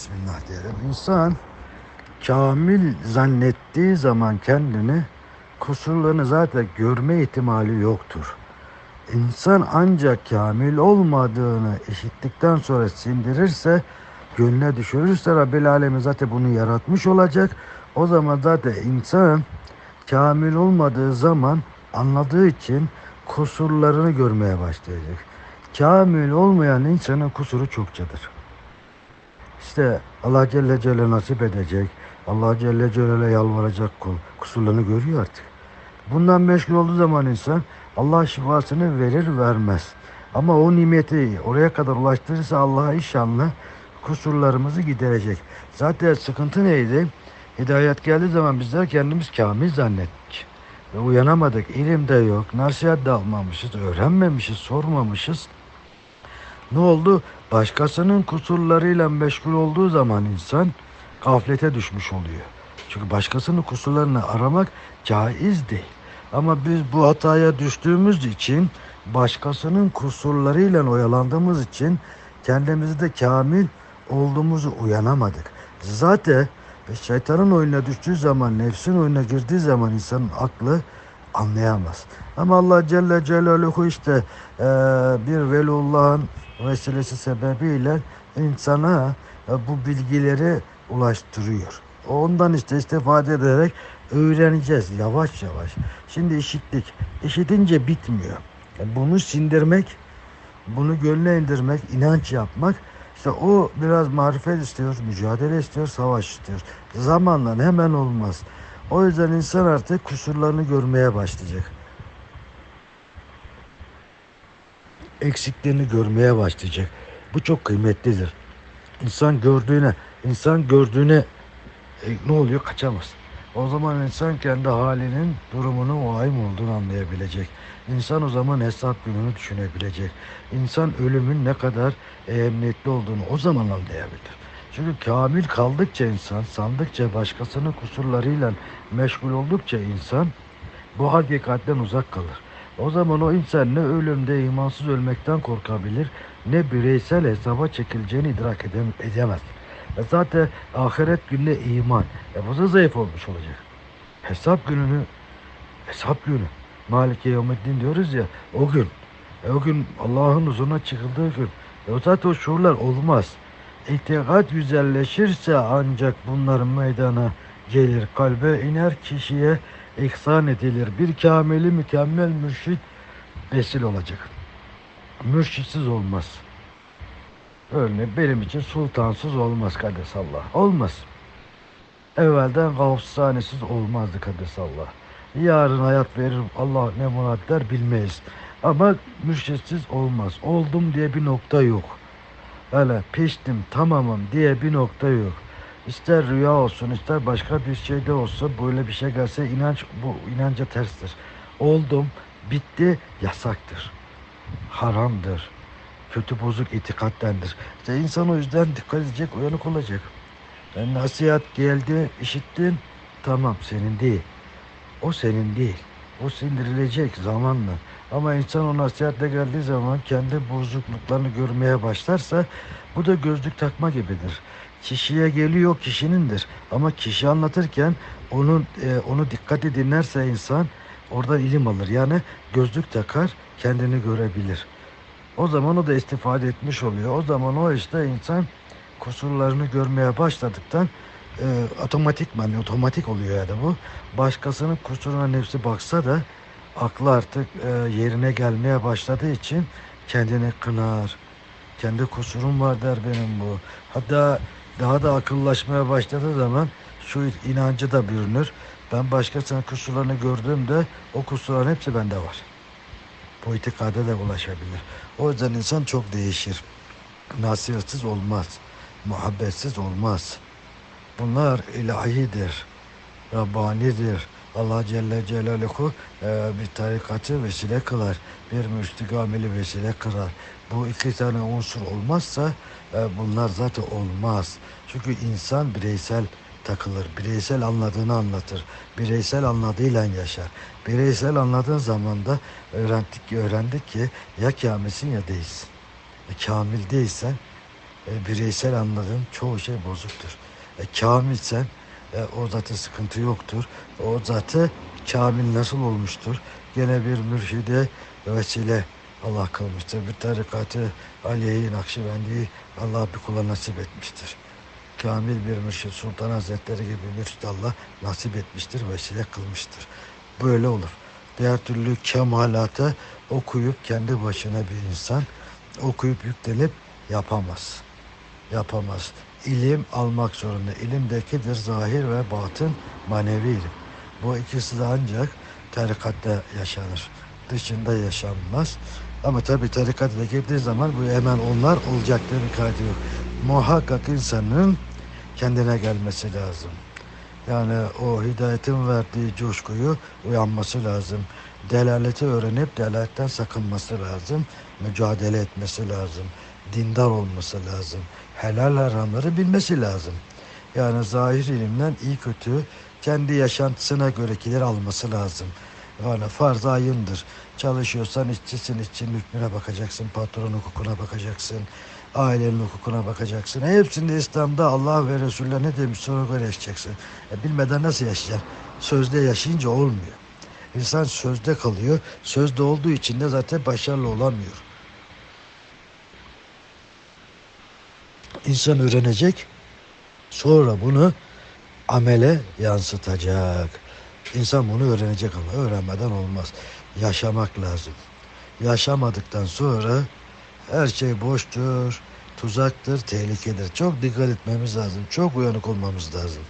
Bismillah diyelim. İnsan kamil zannettiği zaman kendini kusurlarını zaten görme ihtimali yoktur. İnsan ancak kamil olmadığını işittikten sonra sindirirse, gönlüne düşürürse Rabbil Alemin zaten bunu yaratmış olacak. O zaman zaten insan kamil olmadığı zaman anladığı için kusurlarını görmeye başlayacak. Kamil olmayan insanın kusuru çokçadır. İşte Allah Celle Celle nasip edecek. Allah Celle Celaluhu'ya yalvaracak kul. Kusurlarını görüyor artık. Bundan meşgul olduğu zaman insan Allah şifasını verir vermez. Ama o nimeti oraya kadar ulaştırırsa Allah'a inşallah kusurlarımızı giderecek. Zaten sıkıntı neydi? Hidayet geldiği zaman bizler kendimiz kamil zannettik. Ve uyanamadık. İlim de yok. Nasihat de almamışız. Öğrenmemişiz. Sormamışız. Ne oldu? Başkasının kusurlarıyla meşgul olduğu zaman insan gaflete düşmüş oluyor. Çünkü başkasının kusurlarını aramak caiz değil. Ama biz bu hataya düştüğümüz için başkasının kusurlarıyla oyalandığımız için kendimizi de kamil olduğumuzu uyanamadık. Zaten şeytanın oyununa düştüğü zaman, nefsin oyununa girdiği zaman insanın aklı anlayamaz. Ama Allah Celle Celaluhu işte eee, bir veliullahın vesilesi sebebiyle insana e, bu bilgileri ulaştırıyor. Ondan işte istifade ederek öğreneceğiz yavaş yavaş. Şimdi işittik. İşitince bitmiyor. Yani bunu sindirmek, bunu gönlüne indirmek, inanç yapmak işte o biraz marifet istiyor, mücadele istiyor, savaş istiyor. Zamanla hemen olmaz. O yüzden insan artık kusurlarını görmeye başlayacak. Eksiklerini görmeye başlayacak. Bu çok kıymetlidir. İnsan gördüğüne, insan gördüğüne e, ne oluyor? Kaçamaz. O zaman insan kendi halinin, durumunun olay mı olduğunu anlayabilecek. İnsan o zaman hesap gününü düşünebilecek. İnsan ölümün ne kadar ehemmiyetli olduğunu o zaman anlayabilir. Çünkü kamil kaldıkça insan, sandıkça başkasının kusurlarıyla meşgul oldukça insan bu hakikatten uzak kalır. O zaman o insan ne ölümde imansız ölmekten korkabilir, ne bireysel hesaba çekileceğini idrak edem- edemez. E zaten ahiret gününe iman. E bu da zayıf olmuş olacak. Hesap gününü, hesap günü. Malike Yevmiddin diyoruz ya, o gün. E o gün Allah'ın huzuruna çıkıldığı gün. E o zaten o şuurlar olmaz. İtikat güzelleşirse ancak bunlar meydana gelir. Kalbe iner kişiye ihsan edilir. Bir kamili mükemmel mürşit vesile olacak. Mürşitsiz olmaz. Örneğin benim için sultansız olmaz Kadesallah. Olmaz. Evvelden gavsanesiz olmazdı Kadesallah. Yarın hayat verir Allah ne murat der bilmeyiz. Ama mürşitsiz olmaz. Oldum diye bir nokta yok. Öyle piştim tamamım diye bir nokta yok. İster rüya olsun ister başka bir şeyde olsa böyle bir şey gelse inanç bu inanca terstir. Oldum bitti yasaktır. Haramdır. Kötü bozuk itikattendir. İşte insan o yüzden dikkat edecek, uyanık olacak. Yani nasihat geldi, işittin, tamam senin değil. O senin değil. O sindirilecek zamanla. Ama insan o nasihatle geldiği zaman kendi bozukluklarını görmeye başlarsa bu da gözlük takma gibidir. Kişiye geliyor kişinindir. Ama kişi anlatırken onun e, onu dikkatli dinlerse insan oradan ilim alır. Yani gözlük takar kendini görebilir. O zaman o da istifade etmiş oluyor. O zaman o işte insan kusurlarını görmeye başladıktan e, otomatikman otomatik oluyor ya da bu. Başkasının kusuruna nefsi baksa da aklı artık e, yerine gelmeye başladığı için kendini kınar. Kendi kusurum var der benim bu. Hatta daha da akıllaşmaya başladığı zaman şu inancı da bürünür. Ben başkasının kusurlarını gördüğümde o kusurların hepsi bende var. Bu itikada da ulaşabilir. O yüzden insan çok değişir. Nasihatsiz olmaz. Muhabbetsiz olmaz. Bunlar ilahidir. Rabbanidir. Allah Celle Celaluhu e, bir tarikatı vesile kılar. Bir müştigamili vesile kılar. Bu iki tane unsur olmazsa e, bunlar zaten olmaz. Çünkü insan bireysel takılır. Bireysel anladığını anlatır. Bireysel anladığıyla yaşar. Bireysel anladığın zaman da öğrendik ki öğrendik ki ya kamilsin ya değilsin. E, kamil değilsen e, bireysel anladığın çoğu şey bozuktur. E, kamilsen e, o zaten sıkıntı yoktur. O zaten kamil nasıl olmuştur? Gene bir mürşide vesile Allah kılmıştır. Bir tarikatı Aliye'yi Nakşibendi'yi Allah bir kula nasip etmiştir. Kamil bir mürşid Sultan Hazretleri gibi mürşid Allah nasip etmiştir, vesile kılmıştır. Böyle olur. Diğer türlü kemalata okuyup kendi başına bir insan okuyup yüklenip yapamaz. Yapamaz. İlim almak zorunda. İlimdekidir zahir ve batın manevi ilim. Bu ikisi de ancak tarikatta yaşanır. Dışında yaşanmaz. Ama tabi tarikata girdiği zaman bu hemen onlar olacak bir kaydı yok. Muhakkak insanın kendine gelmesi lazım. Yani o hidayetin verdiği coşkuyu uyanması lazım. Delaleti öğrenip delaletten sakınması lazım. Mücadele etmesi lazım. Dindar olması lazım. Helal haramları bilmesi lazım. Yani zahir ilimden iyi kötü kendi yaşantısına görekileri alması lazım. Yani farz ayındır. Çalışıyorsan işçisin, işçinin hükmüne bakacaksın, patron hukukuna bakacaksın, ailenin hukukuna bakacaksın. Hepsinde İslam'da Allah ve Resulullah ne demiş sonra göre yaşayacaksın. E, bilmeden nasıl yaşayacaksın? Sözde yaşayınca olmuyor. İnsan sözde kalıyor. Sözde olduğu için de zaten başarılı olamıyor. İnsan öğrenecek. Sonra bunu amele yansıtacak. İnsan bunu öğrenecek ama öğrenmeden olmaz. Yaşamak lazım. Yaşamadıktan sonra her şey boştur, tuzaktır, tehlikedir. Çok dikkat etmemiz lazım. Çok uyanık olmamız lazım.